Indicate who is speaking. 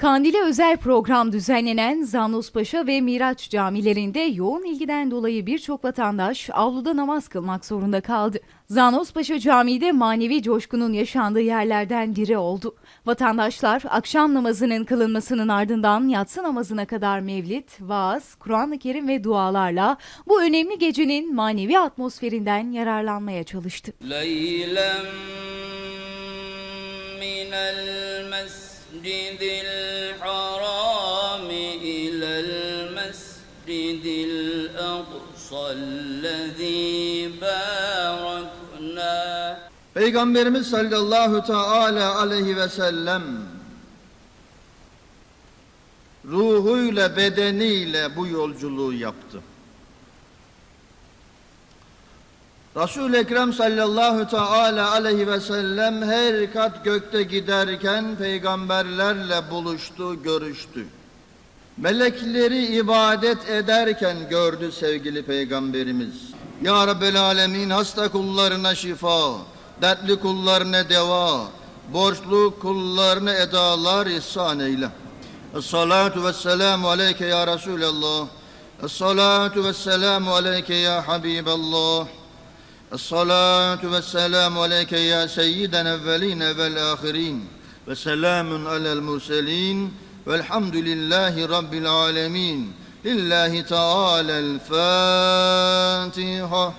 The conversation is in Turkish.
Speaker 1: Kandil'e özel program düzenlenen Zanlospaşa ve Miraç camilerinde yoğun ilgiden dolayı birçok vatandaş avluda namaz kılmak zorunda kaldı. Zanlospaşa Camii de manevi coşkunun yaşandığı yerlerden biri oldu. Vatandaşlar akşam namazının kılınmasının ardından yatsı namazına kadar mevlit, vaaz, Kur'an-ı Kerim ve dualarla bu önemli gecenin manevi atmosferinden yararlanmaya çalıştı.
Speaker 2: Leylem minel mes المسجد الحرام إلى المسجد الأقصى الذي باركنا
Speaker 3: Peygamberimiz sallallahu teala aleyhi ve sellem ruhuyla bedeniyle bu yolculuğu yaptı. Resul-i Ekrem sallallahu teala aleyhi ve sellem her kat gökte giderken peygamberlerle buluştu, görüştü. Melekleri ibadet ederken gördü sevgili peygamberimiz. Ya Rabbel Alemin hasta kullarına şifa, dertli kullarına deva, borçlu kullarına edalar ihsan eyle. Esselatu vesselamu aleyke ya Resulallah. Esselatu vesselamu aleyke ya Habiballah. الصلاة والسلام عليك يا سيدنا الأولين والآخرين وسلام على المرسلين والحمد لله رب العالمين. لله تعالى الفاتحة.